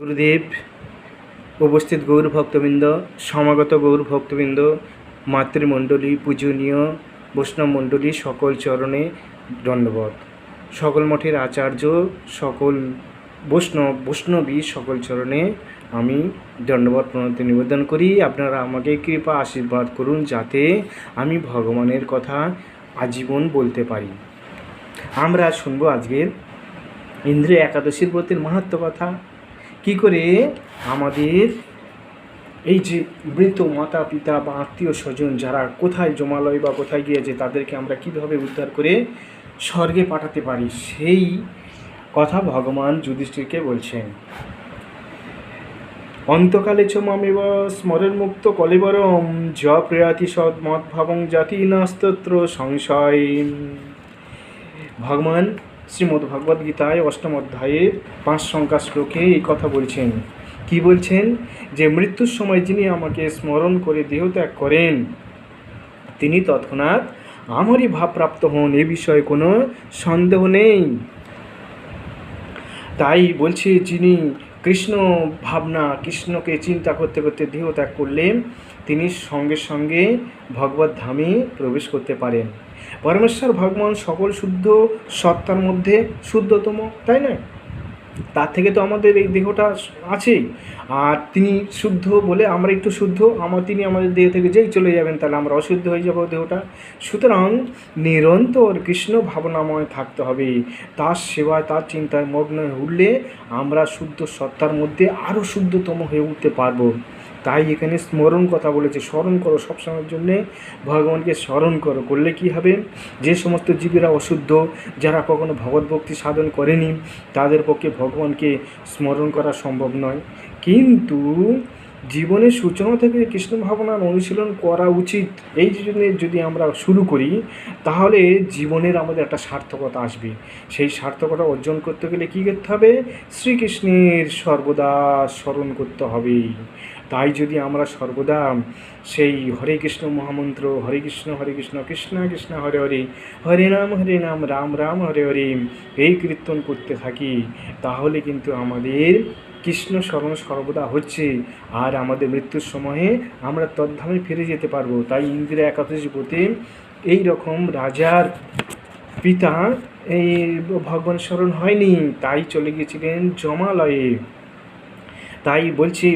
গুরুদেব, উপস্থিত গৌর ভক্তবৃন্দ, সমাগত গৌর ভক্তবৃন্দ, মাতৃমণ্ডলী, পূজনীয়, বৈষ্ণব মণ্ডলী সকল চরণে দণ্ডবধ সকল মঠের আচার্য, সকল বৈষ্ণব, বৈষ্ণবী সকল চরণে আমি দণ্ডবত প্রণতি নিবেদন করি। আপনারা আমাকে কৃপা আশীর্বাদ করুন যাতে আমি ভগবানের কথা আজীবন বলতে পারি। আমরা শুনব আজকের ইন্দ্রিয় একাদশীর ব্রতের মাহাত্ম কথা। কি করে? আমাদের এই যে মৃত মাতা পিতা বা আত্মীয় স্বজন যারা কোথায় জমালয় বা কোথায় গিয়েছে, তাদেরকে আমরা কীভাবে উদ্ধার করে স্বর্গে পাঠাতে পারি? সেই কথা ভগবান যুধিষ্ঠিরকে বলছেন। অন্তকালে চ মামেব স্মরণ মুক্ত কলেবরম য প্রয়াতি সৎ মৎভাবং জাতি নাস্তত্র সংশয় ভগবান শ্রীমদ্ ভগবদ গীতায় অষ্টম অধ্যায়ের পাঁচ সংখ্যা শ্লোকে এই কথা বলছেন। কি বলছেন? যে মৃত্যুর সময় যিনি আমাকে স্মরণ করে দেহত্যাগ করেন, তিনি তৎক্ষণাৎ আমারই ভাবপ্রাপ্ত হন, এ বিষয়ে কোনো সন্দেহ নেই। তাই বলছি, যিনি কৃষ্ণ ভাবনা, কৃষ্ণকে চিন্তা করতে করতে দেহত্যাগ করলেন, তিনি সঙ্গে সঙ্গে ভগবত ধামে প্রবেশ করতে পারেন। পরমেশ্বর ভগবান সকল শুদ্ধ সত্তার মধ্যে শুদ্ধতম, তাই না তার থেকে তো আমাদের এই দেহটা আছেই। আর তিনি শুদ্ধ বলে আমরা একটু শুদ্ধ, আমার তিনি আমাদের দেহ থেকে যেই চলে যাবেন তাহলে আমরা অশুদ্ধ হয়ে যাব দেহটা। সুতরাং নিরন্তর কৃষ্ণ ভাবনাময় থাকতে হবে। তার সেবায়, তার চিন্তায় মগ্ন উঠলে আমরা শুদ্ধ সত্তার মধ্যে আরও শুদ্ধতম হয়ে উঠতে পারব। তাই এখানে স্মরণ কথা বলেছে। স্মরণ করো সবসময়ের জন্যে, ভগবানকে স্মরণ করো। করলে কি হবে? যে সমস্ত জীবেরা অশুদ্ধ, যারা কখনো ভগবত ভক্তি সাধন করেনি, তাদের পক্ষে ভগবানকে স্মরণ করা সম্ভব নয়। কিন্তু জীবনের সূচনা থেকে কৃষ্ণ ভাবনার অনুশীলন করা উচিত। এই জন্য যদি আমরা শুরু করি, তাহলে জীবনের আমাদের একটা সার্থকতা আসবে। সেই সার্থকতা অর্জন করতে গেলে কী করতে হবে? শ্রীকৃষ্ণের সর্বদা স্মরণ করতে হবে তাই যদি আমরা সর্বদা সেই হরে কৃষ্ণ মহামন্ত্র, হরে কৃষ্ণ হরে কৃষ্ণ কৃষ্ণ কৃষ্ণ, হরে হরে হরে নাম হরে নাম, রাম রাম, হরে হরে, এই কীর্তন করতে থাকি, তাহলে কিন্তু আমাদের কৃষ্ণ স্মরণ সর্বদা হচ্ছে। আর আমাদের মৃত্যুর সময়ে আমরা তদ্ধামে ফিরে যেতে পারব। তাই ইন্দিরা একাদশী ব্রতে এই রকম রাজার পিতা এই ভগবান স্মরণ হয়নি, তাই চলে গিয়েছিলেন জমালয়ে। তাই বলছি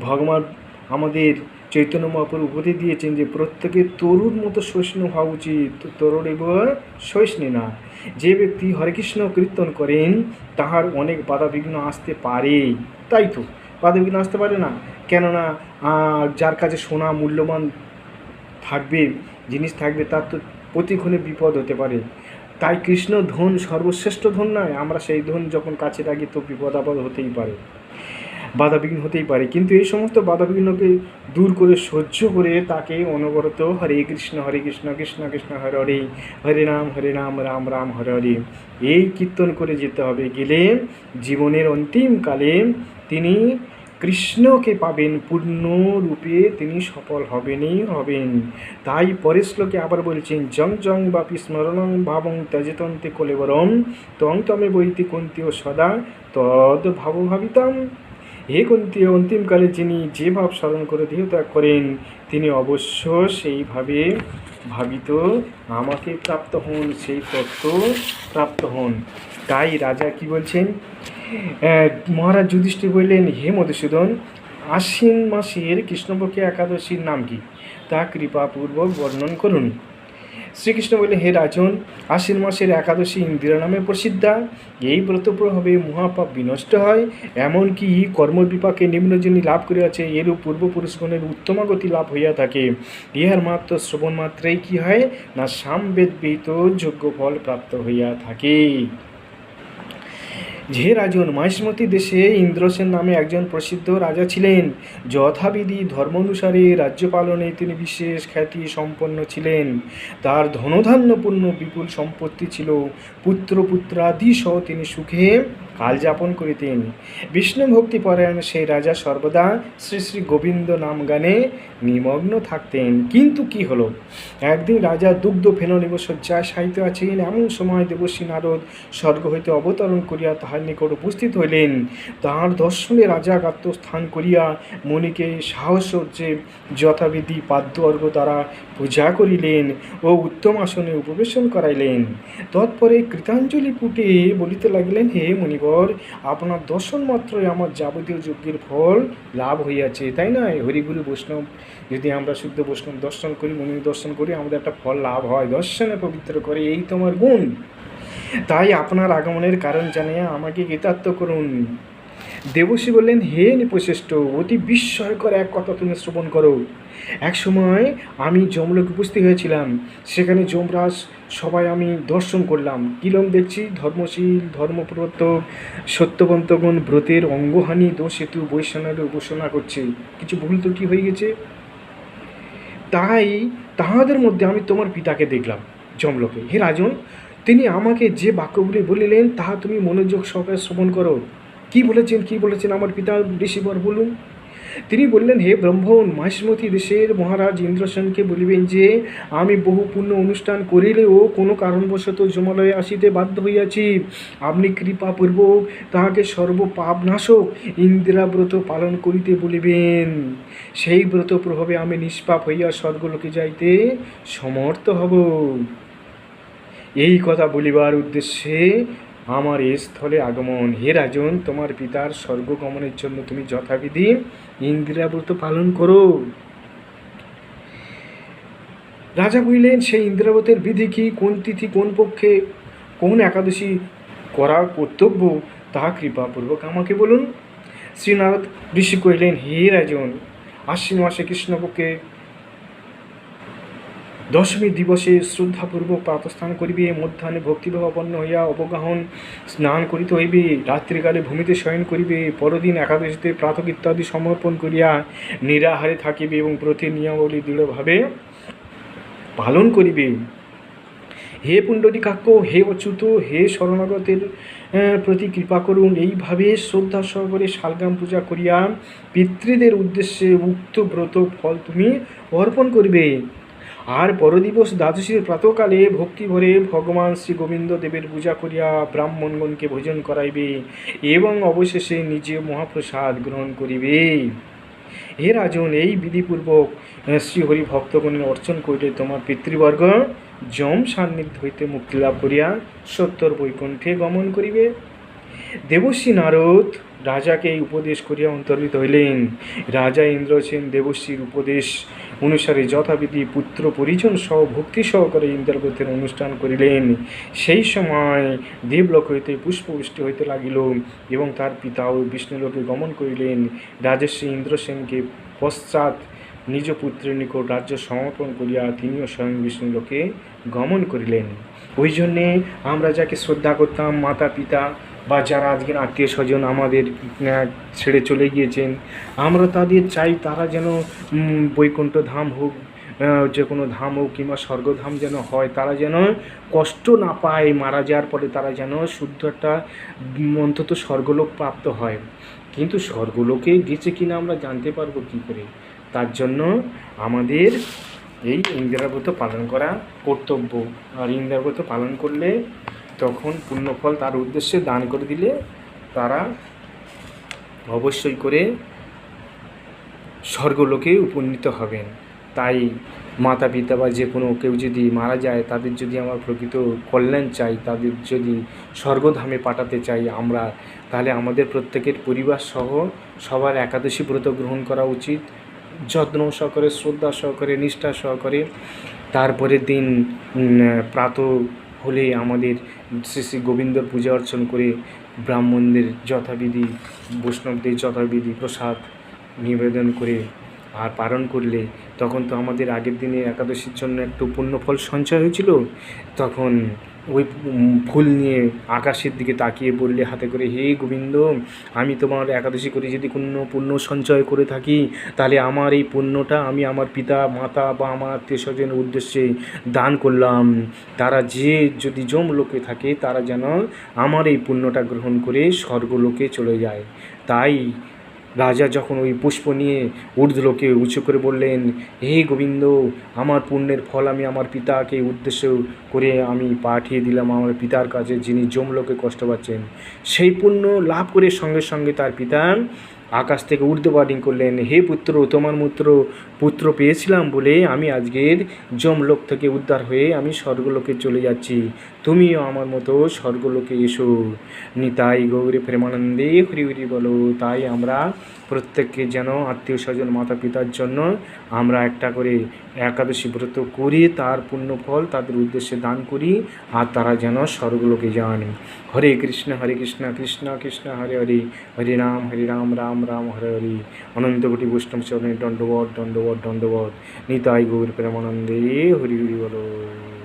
ভগবান আমাদের চৈতন্য মহাপুর উপদেশ দিয়েছেন যে প্রত্যেকে তরুর মতো সহিষ্ণু হওয়া উচিত। তরুণ এবং সহিষ্ণু না। যে ব্যক্তি হরে কৃষ্ণ কীর্তন করেন, তাহার অনেক বাধা বিঘ্ন আসতে পারে। তাই তো? বাধা বিঘ্ন আসতে পারে না। কেননা যার কাছে সোনা মূল্যবান থাকবে, জিনিস থাকবে, তার তো প্রতিক্ষণে বিপদ হতে পারে। তাই কৃষ্ণ ধন সর্বশ্রেষ্ঠ ধন নয়। আমরা সেই ধন যখন কাছে রাখি, তো বিপদ আপদ হতেই পারে। বাধাবিঘ্ন হতেই পারে। কিন্তু এই সমস্ত বাধাবিঘ্নকে দূর করে, সহ্য করে তাকে অনবরত হরে কৃষ্ণ হরে কৃষ্ণ কৃষ্ণ কৃষ্ণ, হরে হরে হরে রাম হরে রাম রাম রাম, হরে হরে। এই কীর্তন করে যেতে হবে। গেলে জীবনের অন্তিমকালে তিনি কৃষ্ণকে পাবেন পূর্ণরূপে তিনি সফল হবেনই হবেন। তাই পরের শ্লোকে আবার বলছেন, জং জং, বাপি স্মরণং ভাবং ত্যাজতন্তে কলেবরম, তং তমে বইতি কুন্তীয় সদা তদ ভাব ভাবিতাম। হে কুন্তি অন্তিমকালে যিনি যে ভাব স্মরণ করে দেহত্যাগ করেন, তিনি অবশ্য সেইভাবে ভাবিত আমাকে প্রাপ্ত হন, সেই তত্ত্ব প্রাপ্ত হন। তাই রাজা কি বলছেন? মহারাজ যুধিষ্ঠির বললেন, হে মধুসূদন, আশ্বিন মাসের কৃষ্ণপক্ষে একাদশীর নাম কি? তা কৃপাপূর্বক বর্ণন করুন। শ্রীকৃষ্ণ বললেন, হে রাজন, আশ্বিন মাসের একাদশী ইন্দিরা নামে প্রসিদ্ধা। এই ব্রতপ্রভাবে মহাপাপ বিনষ্ট হয়। এমনকি কর্মবিপাকে নিম্নজনী লাভ করিয়াছে, এরূপ পূর্বপুরুষগণের উত্তমাগতি লাভ হইয়া থাকে। ইহার মাত্র শ্রবণ মাত্রেই কি হয়? না সামবেদ বিহিত যোগ্য ফল প্রাপ্ত হইয়া থাকে। যে রাজন মহেশমতি দেশে ইন্দ্রসেন নামে একজন প্রসিদ্ধ রাজা ছিলেন, যথাবিধি ধর্ম অনুসারে রাজ্য পালনে তিনি বিশেষ খ্যাতি সম্পন্ন ছিলেন। তার ধনধান্যপূর্ণ বিপুল সম্পত্তি ছিল পুত্র পুত্রাদি সহ তিনি সুখে কাল যাপন করিতেন বিষ্ণু ভক্তি পরায়ণ সেই রাজা সর্বদা শ্রী শ্রী গোবিন্দ নাম গানে নিমগ্ন থাকতেন। কিন্তু কি হলো? একদিন রাজা দুগ্ধ ফেননিব শয্যায় সাহিত্য আছেন এমন সময় দেবশ্রী নারদ স্বর্গ হইতে অবতরণ করিয়া তাহার নিকট উপস্থিত হইলেন। তাহার দর্শনে রাজা স্থান করিয়া মণিকে সাহস যে যথাবিধি পাদ্য অর্ঘ দ্বারা পূজা করিলেন ও উত্তম আসনে উপবেশন করাইলেন। তৎপরে কৃতাঞ্জলি পুটে বলিতে লাগিলেন, হে মণিবর আপনার দর্শন মাত্রই আমার যাবতীয় যজ্ঞের ফল লাভ হইয়াছে, তাই না? হরিগুরু বৈষ্ণব, যদি আমরা শুদ্ধ বৈষ্ণব দর্শন করি মনি দর্শন করি, আমাদের একটা ফল লাভ হয়। দর্শনে পবিত্র করে, এই তোমার গুণ। তাই আপনার আগমনের কারণ জানিয়ে আমাকে কৃতার্থ করুন। দেবশ্রী বললেন, হে নিপশ্রেষ্ঠ অতি বিস্ময়কর এক কথা তুমি শ্রবণ করো। এক সময় আমি যমলোকে উপস্থিত হয়েছিলাম। সেখানে যমরাজ সবাই আমি দর্শন করলাম। কিলম দেখছি, ধর্মশীল, ধর্মপ্রবর্তক সত্যবন্তগণ ব্রতের অঙ্গহানি দোষ হেতু বৈষ্ণবের উপাসনা করছে। কিছু ভুল ত্রুটি হয়ে গেছে? তাই তাহাদের মধ্যে আমি তোমার পিতাকে দেখলাম, যমলোকে। হে রাজন, তিনি আমাকে যে বাক্যগুলি বলিলেন, তাহা তুমি মনোযোগ সহকারে শ্রবণ করো। কি বলেছেন কি বলেছেন আমার পিতা ঋষিবর বলুন। তিনি বললেন, হে ব্রহ্মণ মাহিষ্মতি দেশের মহারাজ ইন্দ্রসেনকে বলিবেন যে, আমি বহু পূর্ণ অনুষ্ঠান করিলেও কোনো কারণবশত জমালয়ে আসিতে বাধ্য হইয়াছি। আপনি কৃপাপূর্বক তাহাকে সর্ব পাপনাশক ইন্দিরাব্রত পালন করিতে বলিবেন। সেই ব্রত প্রভাবে আমি নিষ্পাপ হইয়া স্বর্গলোকে যাইতে সমর্থ হব। এই কথা বলিবার উদ্দেশ্যে আমার এই স্থলে আগমন। হে রাজন, তোমার পিতার স্বর্গগমনের জন্য তুমি যথাবিধি ইন্দিরাব্রত পালন করো। রাজা বলিলেন সেই ইন্দিরাব্রতের বিধি কি? কোন তিথি কোন পক্ষে কোন একাদশী করা কর্তব্য? তাহা কৃপাপূর্বক আমাকে বলুন। শ্রীনারদ ঋষি কহিলেন, হে রাজন, আশ্বিন মাসে কৃষ্ণপক্ষে দশমী দিবসে শ্রদ্ধাপূর্বক প্রাতস্থান করিবে, মধ্যাহ্নে ভক্তিভাবাপন্ন হইয়া অবগাহন স্নান করিতে হইবে রাত্রিকালে ভূমিতে শয়ন করিবে, পরদিন একাদশীতে প্রাতক ইত্যাদি সমর্পণ করিয়া নিরাহারে থাকিবে এবং প্রতি নিয়মাবলী দৃঢ়ভাবে পালন করিবে। হে পুণ্ডরিকাক্য হে অচ্যুত, হে শরণাগতের প্রতি কৃপা করুন। এইভাবে শ্রদ্ধা সহকারে শালগ্রাম পূজা করিয়া পিতৃদের উদ্দেশ্যে উক্ত ব্রত ফল তুমি অর্পণ করিবে। আর পরদিবস দ্বাদশীর প্রাতকালে ভক্তি ভরে ভগবান শ্রী গোবিন্দ দেবের পূজা করিয়া ব্রাহ্মণগণকে ভোজন করাইবে এবং অবশেষে নিজে মহাপ্রসাদ গ্রহণ করিবে। হে রাজন, এই বিধিপূর্বক শ্রীহরি ভক্তগণের অর্চন করিলে তোমার পিতৃবর্গ যম সান্নিধ্য হইতে মুক্তি লাভ করিয়া সত্তর বৈকুণ্ঠে গমন করিবে। দেবশ্রী নারদ রাজাকে এই উপদেশ করিয়া অন্তর্হিত হইলেন। রাজা ইন্দ্রসেন দেবশ্রীর উপদেশ অনুসারে যথাবিধি পুত্র পরিজন সহ ভক্তি সহকারে ইন্দ্রগতের অনুষ্ঠান করিলেন। সেই সময় দেবলোক হইতে পুষ্পবৃষ্টি হইতে লাগিল এবং তার পিতাও বিষ্ণুলোকে গমন করিলেন। রাজশ্রী ইন্দ্রসেনকে পশ্চাৎ নিজ পুত্রের নিকট রাজ্য সমর্পণ করিয়া তিনিও স্বয়ং বিষ্ণুলোকে গমন করিলেন। ওই জন্যে আমরা যাকে শ্রদ্ধা করতাম মাতা পিতা বা যারা আজকের আত্মীয় স্বজন আমাদের ছেড়ে চলে গিয়েছেন, আমরা তাদের চাই তারা যেন বৈকুণ্ঠ ধাম হোক যে কোনো ধাম হোক কিংবা স্বর্গধাম যেন হয়, তারা যেন কষ্ট না পায় মারা যাওয়ার পরে তারা যেন শুদ্ধ একটা অন্তত স্বর্গলোক প্রাপ্ত হয়। কিন্তু স্বর্গলোকে গেছে কিনা আমরা জানতে পারব কী করে? তার জন্য আমাদের এই ইন্দিরাব্রত পালন করা কর্তব্য। আর ইন্দিরাব্রত পালন করলে তখন পুণ্যফল তার উদ্দেশ্যে দান করে দিলে তারা অবশ্যই করে স্বর্গলোকে উপনীত হবেন। তাই মাতা পিতা বা যে কোনো কেউ যদি মারা যায়, তাদের যদি আমার প্রকৃত কল্যাণ চাই, তাদের যদি স্বর্গধামে পাঠাতে চাই আমরা, তাহলে আমাদের প্রত্যেকের পরিবার সহ সবার একাদশী ব্রত গ্রহণ করা উচিত। যত্ন সহকারে, শ্রদ্ধা সহকারে, নিষ্ঠা সহকারে। তারপরের দিন প্রাত হলে আমাদের শ্রী শ্রী গোবিন্দ পূজা অর্চন করে ব্রাহ্মণদের যথাবিধি, বৈষ্ণবদের যথাবিধি প্রসাদ নিবেদন করে আর পালন করলে তখন তো আমাদের আগের দিনে একাদশীর জন্য একটু পুণ্যফল সঞ্চয় হয়েছিল। তখন ওই ফুল নিয়ে আকাশের দিকে তাকিয়ে বললে হাতে করে, হে গোবিন্দ, আমি তোমার একাদশী করে যদি কোনো পুণ্য সঞ্চয় করে থাকি, তাহলে আমার এই পুণ্যটা আমি আমার পিতা, মাতা বা আমার আত্মীয় স্বজনের উদ্দেশ্যে দান করলাম। তারা যে যদি জম লোকে থাকে, তারা যেন আমার এই পুণ্যটা গ্রহণ করে স্বর্গলোকে চলে যায়। তাই রাজা যখন ওই পুষ্প নিয়ে ঊর্ধ্বলোকে উঁচু করে বললেন, হে গোবিন্দ, আমার পুণ্যের ফল আমি আমার পিতাকে উদ্দেশ্য করে আমি পাঠিয়ে দিলাম আমার পিতার কাছে, যিনি যমলোকে কষ্ট পাচ্ছেন। সেই পুণ্য লাভ করে সঙ্গে সঙ্গে তার পিতা আকাশ থেকে উঠতে পারিং করলেন, হে পুত্র, তোমার মূত্র, পুত্র পেয়েছিলাম বলে আমি আজকের যমলোক থেকে উদ্ধার হয়ে আমি স্বর্গলোকে চলে যাচ্ছি। তুমিও আমার মতো স্বর্গলোকে এসো। নিতাই গৌরী প্রেমানন্দে হরি হরি বলো, তাই আমরা প্রত্যেককে যেন আত্মীয় স্বজন মাতা পিতার জন্য আমরা একটা করে একাদশী ব্রত করি, তার পুণ্যফল তাদের উদ্দেশ্যে দান করি, আর তারা যেন স্বর্গলোকে যান। হরে কৃষ্ণ হরে কৃষ্ণ কৃষ্ণ কৃষ্ণ, হরে হরে হরে রাম হরে রাম রাম রাম, হরে হরে। অনন্ত কোটি বৈষ্ণব চরণে দণ্ডবত দণ্ডবধ দণ্ডবধ নিতাই গৌর প্রেমানন্দে হরি হরি বলো।